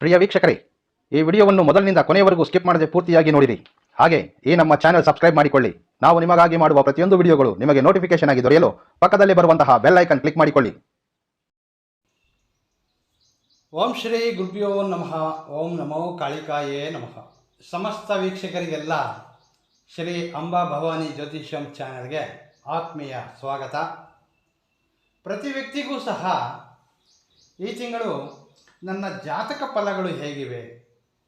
ಪ್ರಿಯ ವೀಕ್ಷಕರೇ, ಈ ವಿಡಿಯೋವನ್ನು ಮೊದಲಿನಿಂದ ಕೊನೆಯವರೆಗೂ ಸ್ಕಿಪ್ ಮಾಡದೆ ಪೂರ್ತಿಯಾಗಿ ನೋಡಿರಿ. ಹಾಗೆ, ಈ ನಮ್ಮ ಚಾನೆಲ್ ಸಬ್ಸ್ಕ್ರೈಬ್ ಮಾಡಿಕೊಳ್ಳಿ. ನಾವು ನಿಮಗಾಗಿ ಮಾಡುವ ಪ್ರತಿಯೊಂದು ವಿಡಿಯೋಗಳು ನಿಮಗೆ ನೋಟಿಫಿಕೇಶನ್ ಆಗಿ ದೊರೆಯಲು ಪಕ್ಕದಲ್ಲಿ ಬರುವಂತಹ ಬೆಲ್ ಐಕನ್ ಕ್ಲಿಕ್ ಮಾಡಿಕೊಳ್ಳಿ. ಓಂ ಶ್ರೀ ಗುರುಭ್ಯೋ ನಮಃ. ಓಂ ನಮೋ ಕಾಳಿಕಾಯೇ ನಮಃ. ಸಮಸ್ತ ವೀಕ್ಷಕರಿಗೆಲ್ಲ ಶ್ರೀ ಅಂಬಾ ಭವಾನಿ ಜ್ಯೋತಿಷ್ಯಂ ಚಾನಲ್ಗೆ ಆತ್ಮೀಯ ಸ್ವಾಗತ. ಪ್ರತಿ ವ್ಯಕ್ತಿಗೂ ಸಹ ಈ ತಿಂಗಳು ನನ್ನ ಜಾತಕ ಫಲಗಳು ಹೇಗಿವೆ?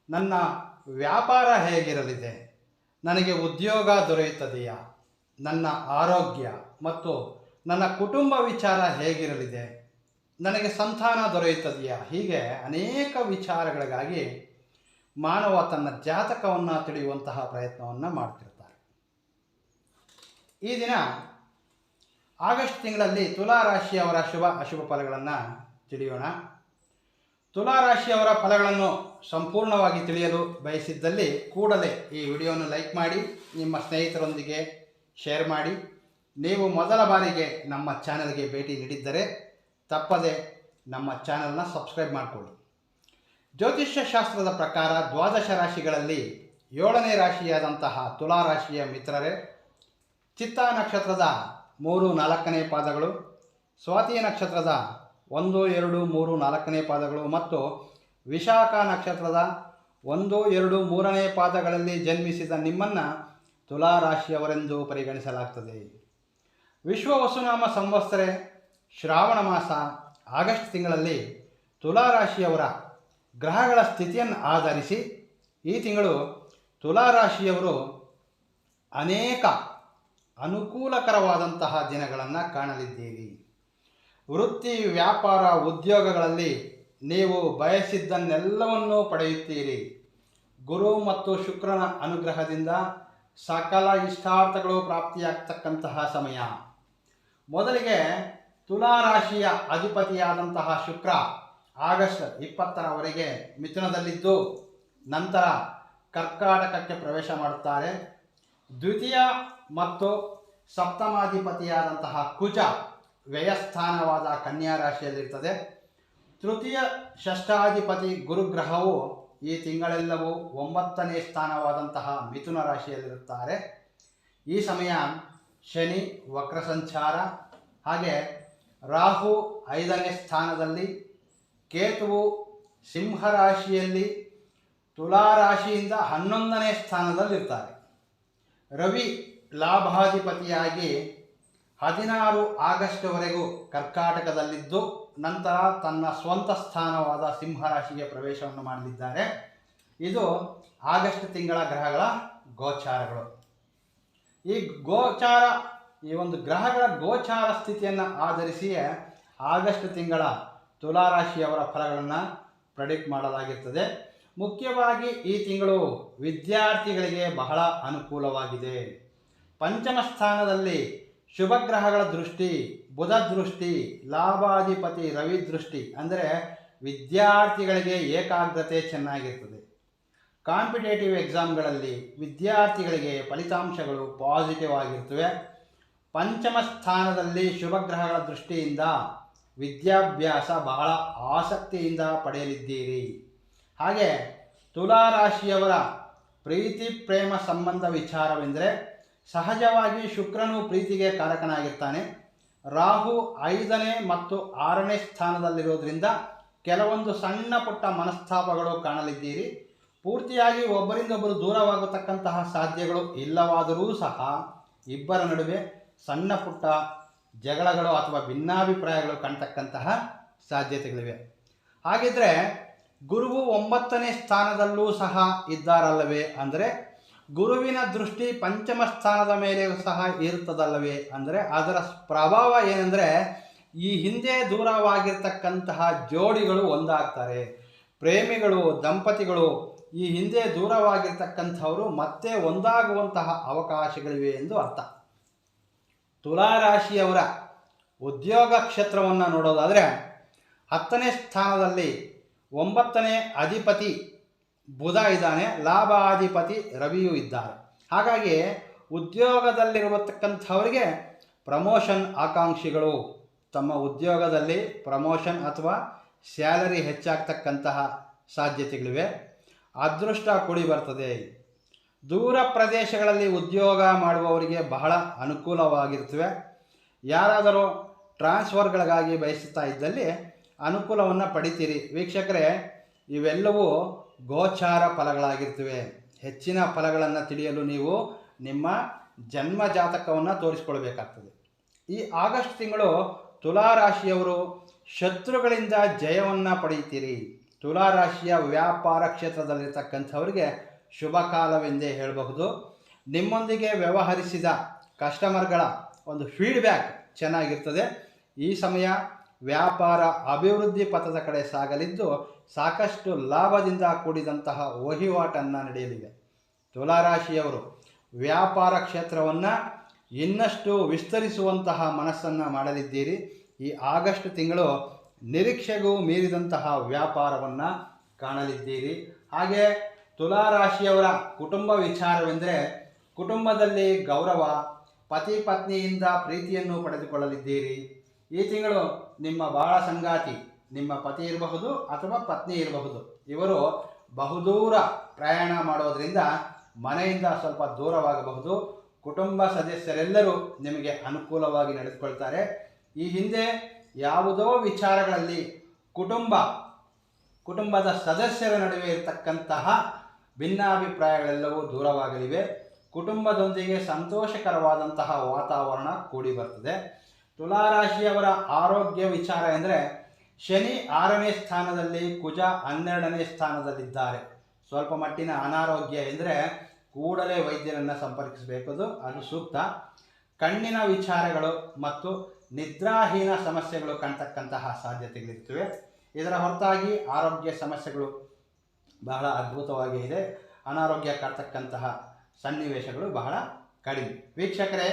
ನನ್ನ ವ್ಯಾಪಾರ ಹೇಗಿರಲಿದೆ? ನನಗೆ ಉದ್ಯೋಗ ದೊರೆಯುತ್ತದೆಯಾ? ನನ್ನ ಆರೋಗ್ಯ ಮತ್ತು ನನ್ನ ಕುಟುಂಬ ವಿಚಾರ ಹೇಗಿರಲಿದೆ? ನನಗೆ ಸಂತಾನ ದೊರೆಯುತ್ತದೆಯಾ? ಹೀಗೆ ಅನೇಕ ವಿಚಾರಗಳಿಗಾಗಿ ಮಾನವ ತನ್ನ ಜಾತಕವನ್ನು ತಿಳಿಯುವಂತಹ ಪ್ರಯತ್ನವನ್ನು ಮಾಡ್ತಿರ್ತಾರೆ. ಈ ದಿನ ಆಗಸ್ಟ್ ತಿಂಗಳಲ್ಲಿ ತುಲಾ ರಾಶಿಯವರ ಶುಭ ಅಶುಭ ಫಲಗಳನ್ನು ತಿಳಿಯೋಣ. ತುಲಾ ರಾಶಿಯವರ ಫಲಗಳನ್ನು ಸಂಪೂರ್ಣವಾಗಿ ತಿಳಿಯಲು ಬಯಸಿದ್ದಲ್ಲಿ ಕೂಡಲೇ ಈ ವಿಡಿಯೋವನ್ನು ಲೈಕ್ ಮಾಡಿ, ನಿಮ್ಮ ಸ್ನೇಹಿತರೊಂದಿಗೆ ಶೇರ್ ಮಾಡಿ. ನೀವು ಮೊದಲ ಬಾರಿಗೆ ನಮ್ಮ ಚಾನಲ್ಗೆ ಭೇಟಿ ನೀಡಿದ್ದರೆ ತಪ್ಪದೆ ನಮ್ಮ ಚಾನಲ್ನ ಸಬ್ಸ್ಕ್ರೈಬ್ ಮಾಡಿಕೊಳ್ಳಿ. ಜ್ಯೋತಿಷ್ಯ ಶಾಸ್ತ್ರದ ಪ್ರಕಾರ ದ್ವಾದಶ ರಾಶಿಗಳಲ್ಲಿ ಏಳನೇ ರಾಶಿಯಾದಂತಹ ತುಲಾ ರಾಶಿಯ ಮಿತ್ರರೇ, ಚಿತ್ತ ನಕ್ಷತ್ರದ ಮೂರು ನಾಲ್ಕನೇ ಪಾದಗಳು, ಸ್ವಾತಿ ನಕ್ಷತ್ರದ ಒಂದು, ಎರಡು, ಮೂರು, ನಾಲ್ಕನೇ ಪಾದಗಳು ಮತ್ತು ವಿಶಾಖ ನಕ್ಷತ್ರದ ಒಂದು, ಎರಡು, ಮೂರನೇ ಪಾದಗಳಲ್ಲಿ ಜನ್ಮಿಸಿದ ನಿಮ್ಮನ್ನು ತುಲಾ ರಾಶಿಯವರೆಂದು ಪರಿಗಣಿಸಲಾಗ್ತದೆ. ವಿಶ್ವ ವಸುನಾಮ ಸಂವತ್ಸರೆ, ಶ್ರಾವಣ ಮಾಸ, ಆಗಸ್ಟ್ ತಿಂಗಳಲ್ಲಿ ತುಲಾ ರಾಶಿಯವರ ಗ್ರಹಗಳ ಸ್ಥಿತಿಯನ್ನು ಆಧರಿಸಿ ಈ ತಿಂಗಳು ತುಲಾ ರಾಶಿಯವರು ಅನೇಕ ಅನುಕೂಲಕರವಾದಂತಹ ದಿನಗಳನ್ನು ಕಾಣಲಿದ್ದೀರಿ. ವೃತ್ತಿ ವ್ಯಾಪಾರ ಉದ್ಯೋಗಗಳಲ್ಲಿ ನೀವು ಬಯಸಿದ್ದನ್ನೆಲ್ಲವನ್ನೂ ಪಡೆಯುತ್ತೀರಿ. ಗುರು ಮತ್ತು ಶುಕ್ರನ ಅನುಗ್ರಹದಿಂದ ಸಕಲ ಇಷ್ಟಾರ್ಥಗಳು ಪ್ರಾಪ್ತಿಯಾಗ್ತಕ್ಕಂತಹ ಸಮಯ. ಮೊದಲಿಗೆ ತುಲಾ ರಾಶಿಯ ಅಧಿಪತಿಯಾದಂತಹ ಶುಕ್ರ ಆಗಸ್ಟ್ ಇಪ್ಪತ್ತರವರೆಗೆ ಮಿಥುನದಲ್ಲಿದ್ದು, ನಂತರ ಕರ್ಕಾಟಕಕ್ಕೆ ಪ್ರವೇಶ ಮಾಡುತ್ತಾರೆ. ದ್ವಿತೀಯ ಮತ್ತು ಸಪ್ತಮಾಧಿಪತಿಯಾದಂತಹ ಕುಜ ವ್ಯಯಸ್ಥಾನವಾದ ಕನ್ಯಾ ರಾಶಿಯಲ್ಲಿರ್ತದೆ ತೃತೀಯ ಷಷ್ಠಾಧಿಪತಿ ಗುರುಗ್ರಹವು ಈ ತಿಂಗಳೆಲ್ಲವೂ ಒಂಬತ್ತನೇ ಸ್ಥಾನವಾದಂತಹ ಮಿಥುನ ರಾಶಿಯಲ್ಲಿರುತ್ತಾರೆ. ಈ ಸಮಯ ಶನಿ, ವಕ್ರ ಸಂಚಾರ, ಹಾಗೆ ರಾಹು ಐದನೇ ಸ್ಥಾನದಲ್ಲಿ ಕೇತುವು ಸಿಂಹ ರಾಶಿಯಲ್ಲಿ ತುಲಾ ರಾಶಿಯಿಂದ ಹನ್ನೊಂದನೇ ಸ್ಥಾನದಲ್ಲಿರ್ತಾರೆ. ರವಿ ಲಾಭಾಧಿಪತಿಯಾಗಿ ಹದಿನಾರು ಆಗಸ್ಟ್ವರೆಗೂ ಕರ್ಕಾಟಕದಲ್ಲಿದ್ದು ನಂತರ ತನ್ನ ಸ್ವಂತ ಸ್ಥಾನವಾದ ಸಿಂಹರಾಶಿಗೆ ಪ್ರವೇಶವನ್ನು ಮಾಡಲಿದ್ದಾರೆ. ಇದು ಆಗಸ್ಟ್ ತಿಂಗಳ ಗ್ರಹಗಳ ಗೋಚಾರಗಳು. ಈ ಗೋಚಾರ, ಈ ಒಂದು ಗ್ರಹಗಳ ಗೋಚಾರ ಸ್ಥಿತಿಯನ್ನು ಆಧರಿಸಿಯೇ ಆಗಸ್ಟ್ ತಿಂಗಳ ತುಲಾರಾಶಿಯವರ ಫಲಗಳನ್ನು ಪ್ರೆಡಿಕ್ಟ್ ಮಾಡಲಾಗಿರ್ತದೆ. ಮುಖ್ಯವಾಗಿ ಈ ತಿಂಗಳು ವಿದ್ಯಾರ್ಥಿಗಳಿಗೆ ಬಹಳ ಅನುಕೂಲವಾಗಿದೆ. ಪಂಚಮ ಸ್ಥಾನದಲ್ಲಿ ಶುಭ ಗ್ರಹಗಳ ದೃಷ್ಟಿ ಬುಧ ದೃಷ್ಟಿ ಲಾಭಾಧಿಪತಿ ರವಿ ದೃಷ್ಟಿ ಅಂದರೆ ವಿದ್ಯಾರ್ಥಿಗಳಿಗೆ ಏಕಾಗ್ರತೆ ಚೆನ್ನಾಗಿರ್ತದೆ. ಕಾಂಪಿಟೇಟಿವ್ ಎಕ್ಸಾಮ್ಗಳಲ್ಲಿ ವಿದ್ಯಾರ್ಥಿಗಳಿಗೆ ಫಲಿತಾಂಶಗಳು ಪಾಸಿಟಿವ್ ಆಗಿರ್ತವೆ. ಪಂಚಮ ಸ್ಥಾನದಲ್ಲಿ ಶುಭ ಗ್ರಹಗಳ ದೃಷ್ಟಿಯಿಂದ ವಿದ್ಯಾಭ್ಯಾಸ ಬಹಳ ಆಸಕ್ತಿಯಿಂದ ಪಡೆಯಲಿದ್ದೀರಿ. ಹಾಗೆ ತುಲಾ ರಾಶಿಯವರ ಪ್ರೀತಿ, ಪ್ರೇಮ ಸಂಬಂಧ ವಿಚಾರವೆಂದರೆ ಸಹಜವಾಗಿ ಶುಕ್ರನು ಪ್ರೀತಿಗೆ ಕಾರಕನಾಗಿರ್ತಾನೆ. ರಾಹು ಐದನೇ ಮತ್ತು ಆರನೇ ಸ್ಥಾನದಲ್ಲಿರೋದ್ರಿಂದ ಕೆಲವೊಂದು ಸಣ್ಣ ಪುಟ್ಟ ಮನಸ್ತಾಪಗಳು ಕಾಣಲಿದ್ದೀರಿ. ಪೂರ್ತಿಯಾಗಿ ಒಬ್ಬರಿಂದೊಬ್ಬರು ದೂರವಾಗತಕ್ಕಂತಹ ಸಾಧ್ಯಗಳು ಇಲ್ಲವಾದರೂ ಸಹ ಇಬ್ಬರ ನಡುವೆ ಸಣ್ಣ ಪುಟ್ಟ ಜಗಳಗಳು ಅಥವಾ ಭಿನ್ನಾಭಿಪ್ರಾಯಗಳು ಕಾಣ್ತಕ್ಕಂತಹ ಸಾಧ್ಯತೆಗಳಿವೆ. ಹಾಗಿದ್ರೆ ಗುರುವು ಒಂಬತ್ತನೇ ಸ್ಥಾನದಲ್ಲೂ ಸಹ ಇದ್ದಾರಲ್ಲವೇ? ಅಂದರೆ ಗುರುವಿನ ದೃಷ್ಟಿ ಪಂಚಮ ಸ್ಥಾನದ ಮೇಲೆ ಸಹ ಇರುತ್ತದಲ್ಲವೇ? ಅಂದರೆ ಅದರ ಪ್ರಭಾವ ಏನೆಂದರೆ ಈ ಹಿಂದೆ ದೂರವಾಗಿರ್ತಕ್ಕಂತಹ ಜೋಡಿಗಳು ಒಂದಾಗ್ತಾರೆ. ಪ್ರೇಮಿಗಳು, ದಂಪತಿಗಳು ಈ ಹಿಂದೆ ದೂರವಾಗಿರ್ತಕ್ಕಂಥವರು ಮತ್ತೆ ಒಂದಾಗುವಂತಹ ಅವಕಾಶಗಳಿವೆ ಎಂದು ಅರ್ಥ. ತುಲಾರಾಶಿಯವರ ಉದ್ಯೋಗ ಕ್ಷೇತ್ರವನ್ನು ನೋಡೋದಾದರೆ ಹತ್ತನೇ ಸ್ಥಾನದಲ್ಲಿ ಒಂಬತ್ತನೇ ಅಧಿಪತಿ ಬುಧ ಇದ್ದಾನೆ, ಲಾಭಾಧಿಪತಿ ರವಿಯೂ ಇದ್ದಾರೆ. ಹಾಗಾಗಿ ಉದ್ಯೋಗದಲ್ಲಿರತಕ್ಕಂಥವರಿಗೆ ಪ್ರಮೋಷನ್ ಆಕಾಂಕ್ಷಿಗಳು. ತಮ್ಮ ಉದ್ಯೋಗದಲ್ಲಿ ಪ್ರಮೋಷನ್ ಅಥವಾ ಸ್ಯಾಲರಿ ಹೆಚ್ಚಾಗ್ತಕ್ಕಂತಹ ಸಾಧ್ಯತೆಗಳಿವೆ. ಅದೃಷ್ಟ ಕೂಡಿ ಬರ್ತದೆ. ದೂರ ಪ್ರದೇಶಗಳಲ್ಲಿ ಉದ್ಯೋಗ ಮಾಡುವವರಿಗೆ ಬಹಳ ಅನುಕೂಲವಾಗಿರ್ತವೆ ಯಾರಾದರೂ ಟ್ರಾನ್ಸ್ಫರ್ಗಳಿಗಾಗಿ ಬಯಸುತ್ತಾ ಇದ್ದಲ್ಲಿ ಅನುಕೂಲವನ್ನು ಪಡಿತೀರಿ. ವೀಕ್ಷಕರೇ, ಇವೆಲ್ಲವೂ ಗೋಚಾರ ಫಲಗಳಾಗಿರ್ತವೆ. ಹೆಚ್ಚಿನ ಫಲಗಳನ್ನು ತಿಳಿಯಲು ನೀವು ನಿಮ್ಮ ಜನ್ಮ ಜಾತಕವನ್ನು ತೋರಿಸ್ಕೊಳ್ಬೇಕಾಗ್ತದೆ. ಈ ಆಗಸ್ಟ್ ತಿಂಗಳು ತುಲಾರಾಶಿಯವರು ಶತ್ರುಗಳಿಂದ ಜಯವನ್ನು ಪಡೆಯುತ್ತೀರಿ. ತುಲಾರಾಶಿಯ ವ್ಯಾಪಾರ ಕ್ಷೇತ್ರದಲ್ಲಿರ್ತಕ್ಕಂಥವರಿಗೆ ಶುಭ ಕಾಲವೆಂದೇ ಹೇಳಬಹುದು. ನಿಮ್ಮೊಂದಿಗೆ ವ್ಯವಹರಿಸಿದ ಕಸ್ಟಮರ್ಗಳ ಒಂದು ಫೀಡ್ಬ್ಯಾಕ್ ಚೆನ್ನಾಗಿರ್ತದೆ. ಈ ಸಮಯ ವ್ಯಾಪಾರ ಅಭಿವೃದ್ಧಿ ಪಥದ ಕಡೆ ಸಾಗಲಿದ್ದು ಸಾಕಷ್ಟು ಲಾಭದಿಂದ ಕೂಡಿದಂತಹ ವಹಿವಾಟನ್ನು ನಡೆಯಲಿದೆ. ತುಲಾರಾಶಿಯವರು, ವ್ಯಾಪಾರ ಕ್ಷೇತ್ರವನ್ನು ಇನ್ನಷ್ಟು ವಿಸ್ತರಿಸುವಂತಹ ಮನಸ್ಸನ್ನು ಮಾಡಲಿದ್ದೀರಿ. ಈ ಆಗಸ್ಟ್ ತಿಂಗಳು ನಿರೀಕ್ಷೆಗೂ ಮೀರಿದಂತಹ ವ್ಯಾಪಾರವನ್ನು ಕಾಣಲಿದ್ದೀರಿ. ಹಾಗೆ ತುಲಾರಾಶಿಯವರ ಕುಟುಂಬ ವಿಚಾರವೆಂದರೆ, ಕುಟುಂಬದಲ್ಲಿ ಗೌರವ, ಪತಿ ಪತ್ನಿಯಿಂದ ಪ್ರೀತಿಯನ್ನು ಪಡೆದುಕೊಳ್ಳಲಿದ್ದೀರಿ. ಈ ತಿಂಗಳು ನಿಮ್ಮ ಬಾಳ ಸಂಗಾತಿ, ನಿಮ್ಮ ಪತಿ ಇರಬಹುದು ಅಥವಾ ಪತ್ನಿ ಇರಬಹುದು. ಇವರು ಬಹುದೂರ ಪ್ರಯಾಣ ಮಾಡೋದರಿಂದ ಮನೆಯಿಂದ ಸ್ವಲ್ಪ ದೂರವಾಗಬಹುದು. ಕುಟುಂಬ ಸದಸ್ಯರೆಲ್ಲರೂ ನಿಮಗೆ ಅನುಕೂಲವಾಗಿ ನಡೆದುಕೊಳ್ತಾರೆ. ಈ ಹಿಂದೆ ಯಾವುದೋ ವಿಚಾರಗಳಲ್ಲಿ ಕುಟುಂಬ, ಕುಟುಂಬದ ಸದಸ್ಯರ ನಡುವೆ ಇರತಕ್ಕಂತಹ ಭಿನ್ನಾಭಿಪ್ರಾಯಗಳೆಲ್ಲವೂ ದೂರವಾಗಲಿವೆ. ಕುಟುಂಬದೊಂದಿಗೆ ಸಂತೋಷಕರವಾದಂತಹ ವಾತಾವರಣ ಕೂಡಿ ಬರ್ತದೆ. ತುಲಾರಾಶಿಯವರ ಆರೋಗ್ಯ ವಿಚಾರ ಎಂದರೆ ಶನಿ ಆರನೇ ಸ್ಥಾನದಲ್ಲಿ, ಕುಜ ಹನ್ನೆರಡನೇ ಸ್ಥಾನದಲ್ಲಿದ್ದಾರೆ. ಸ್ವಲ್ಪ ಮಟ್ಟಿನ ಅನಾರೋಗ್ಯ ಎಂದರೆ ಕೂಡಲೇ ವೈದ್ಯರನ್ನು ಸಂಪರ್ಕಿಸಬೇಕದು, ಅದು ಸೂಕ್ತ. ಕಣ್ಣಿನ ವಿಚಾರಗಳು ಮತ್ತು ನಿದ್ರಾಹೀನ ಸಮಸ್ಯೆಗಳು ಕಾಣ್ತಕ್ಕಂತಹ ಸಾಧ್ಯತೆಗಳಿರ್ತವೆ. ಇದರ ಹೊರತಾಗಿ ಆರೋಗ್ಯ ಸಮಸ್ಯೆಗಳು ಬಹಳ ಅದ್ಭುತವಾಗಿ ಇದೆ. ಅನಾರೋಗ್ಯ ಕಾಡ್ತಕ್ಕಂತಹ ಸನ್ನಿವೇಶಗಳು ಬಹಳ ಕಡಿಮೆ. ವೀಕ್ಷಕರೇ,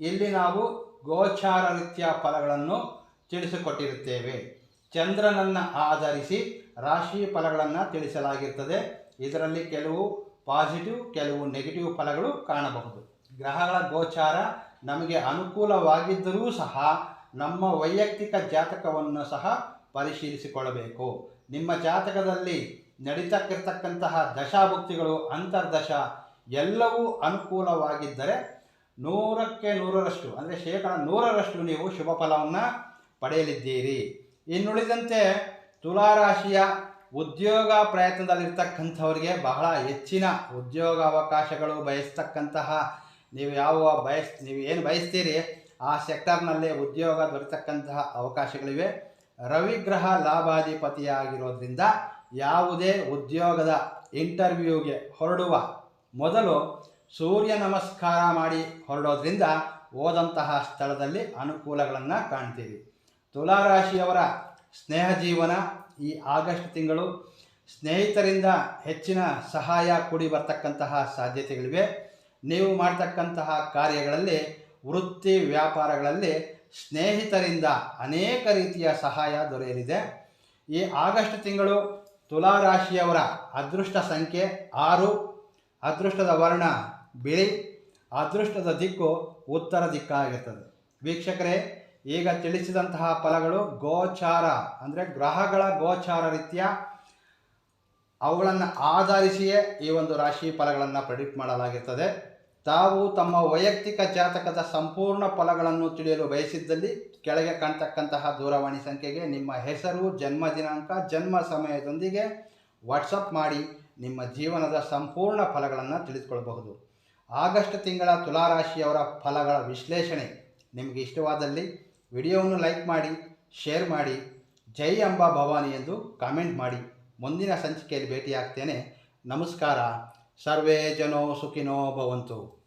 ಇಲ್ಲಿ ನಾವು ಗೋಚಾರ ರೀತಿಯ ಫಲಗಳನ್ನು ತಿಳಿಸಿಕೊಟ್ಟಿರುತ್ತೇವೆ. ಚಂದ್ರನನ್ನು ಆಧರಿಸಿ ರಾಶಿ ಫಲಗಳನ್ನು ತಿಳಿಸಲಾಗಿರ್ತದೆ. ಇದರಲ್ಲಿ ಕೆಲವು ಪಾಸಿಟಿವ್, ಕೆಲವು ನೆಗೆಟಿವ್ ಫಲಗಳು ಕಾಣಬಹುದು. ಗ್ರಹಗಳ ಗೋಚಾರ ನಮಗೆ ಅನುಕೂಲವಾಗಿದ್ದರೂ ಸಹ ನಮ್ಮ ವೈಯಕ್ತಿಕ ಜಾತಕವನ್ನು ಸಹ ಪರಿಶೀಲಿಸಿಕೊಳ್ಳಬೇಕು. ನಿಮ್ಮ ಜಾತಕದಲ್ಲಿ ನಡೀತಕ್ಕಿರ್ತಕ್ಕಂತಹ ದಶಾಭುಕ್ತಿಗಳು, ಅಂತರ್ದಶ ಎಲ್ಲವೂ ಅನುಕೂಲವಾಗಿದ್ದರೆ ನೂರಕ್ಕೆ ನೂರರಷ್ಟು, ಅಂದರೆ ಶೇಕಡ ನೂರರಷ್ಟು ನೀವು ಶುಭ ಫಲವನ್ನು ಪಡೆಯಲಿದ್ದೀರಿ. ಇನ್ನುಳಿದಂತೆ ತುಲಾರಾಶಿಯ ಉದ್ಯೋಗ ಪ್ರಯತ್ನದಲ್ಲಿರ್ತಕ್ಕಂಥವರಿಗೆ ಬಹಳ ಹೆಚ್ಚಿನ ಉದ್ಯೋಗ ಅವಕಾಶಗಳು ಬಯಸ್ತಕ್ಕಂತಹ ನೀವು ಯಾವ ಬಯಸ್, ನೀವು ಏನು ಬಯಸ್ತೀರಿ, ಆ ಸೆಕ್ಟರ್ನಲ್ಲೇ ಉದ್ಯೋಗ ದೊರೆತಕ್ಕಂತಹ ಅವಕಾಶಗಳಿವೆ. ರವಿಗ್ರಹ ಲಾಭಾಧಿಪತಿಯಾಗಿರೋದ್ರಿಂದ ಯಾವುದೇ ಉದ್ಯೋಗದ ಇಂಟರ್ವ್ಯೂಗೆ ಹೊರಡುವ ಮೊದಲು ಸೂರ್ಯ ನಮಸ್ಕಾರ ಮಾಡಿ ಹೊರಡೋದ್ರಿಂದ ಓದಂತಹ ಸ್ಥಳದಲ್ಲಿ ಅನುಕೂಲಗಳನ್ನು ಕಾಣ್ತೀವಿ. ತುಲಾರಾಶಿಯವರ ಸ್ನೇಹ ಜೀವನ ಈ ಆಗಸ್ಟ್ ತಿಂಗಳು ಸ್ನೇಹಿತರಿಂದ ಹೆಚ್ಚಿನ ಸಹಾಯ ಕೂಡಿ ಬರ್ತಕ್ಕಂತಹ ಸಾಧ್ಯತೆಗಳಿವೆ. ನೀವು ಮಾಡ್ತಕ್ಕಂತಹ ಕಾರ್ಯಗಳಲ್ಲಿ, ವೃತ್ತಿ ವ್ಯಾಪಾರಗಳಲ್ಲಿ ಸ್ನೇಹಿತರಿಂದ ಅನೇಕ ರೀತಿಯ ಸಹಾಯ ದೊರೆಯಲಿದೆ. ಈ ಆಗಸ್ಟ್ ತಿಂಗಳು ತುಲಾರಾಶಿಯವರ ಅದೃಷ್ಟ ಸಂಖ್ಯೆ ಆರು. ಅದೃಷ್ಟದ ವರ್ಣ ಬಿಳಿ ಅದೃಷ್ಟದ ದಿಕ್ಕು ಉತ್ತರ ದಿಕ್ಕಾಗಿರ್ತದೆ. ವೀಕ್ಷಕರೇ, ಈಗ ತಿಳಿಸಿದಂತಹ ಫಲಗಳು ಗೋಚಾರ, ಅಂದರೆ ಗ್ರಹಗಳ ಗೋಚಾರ ರೀತಿಯ ಅವುಗಳನ್ನು ಆಧರಿಸಿಯೇ ಈ ಒಂದು ರಾಶಿ ಫಲಗಳನ್ನು ಪ್ರೆಡಿಕ್ಟ್ ಮಾಡಲಾಗಿರ್ತದೆ. ತಾವು ತಮ್ಮ ವೈಯಕ್ತಿಕ ಜಾತಕದ ಸಂಪೂರ್ಣ ಫಲಗಳನ್ನು ತಿಳಿಯಲು ಬಯಸಿದ್ದಲ್ಲಿ ಕೆಳಗೆ ಕಾಣ್ತಕ್ಕಂತಹ ದೂರವಾಣಿ ಸಂಖ್ಯೆಗೆ ನಿಮ್ಮ ಹೆಸರು, ಜನ್ಮ ದಿನಾಂಕ, ಜನ್ಮ ಸಮಯದೊಂದಿಗೆ ವಾಟ್ಸಪ್ ಮಾಡಿ ನಿಮ್ಮ ಜೀವನದ ಸಂಪೂರ್ಣ ಫಲಗಳನ್ನು ತಿಳಿದುಕೊಳ್ಳಬಹುದು ಆಗಸ್ಟ್ ತಿಂಗಳ ತುಲಾರಾಶಿಯವರ ಫಲಗಳ ವಿಶ್ಲೇಷಣೆ ನಿಮಗೆ ಇಷ್ಟವಾದಲ್ಲಿ ವಿಡಿಯೋವನ್ನು ಲೈಕ್ ಮಾಡಿ, ಶೇರ್ ಮಾಡಿ, ಜೈ ಅಂಬಾ ಭವಾನಿ ಎಂದು ಕಾಮೆಂಟ್ ಮಾಡಿ. ಮುಂದಿನ ಸಂಚಿಕೆಯಲ್ಲಿ ಭೇಟಿಯಾಗ್ತೇನೆ. ನಮಸ್ಕಾರ. ಸರ್ವೇ ಜನೋ ಸುಖಿನೋ ಭವಂತು.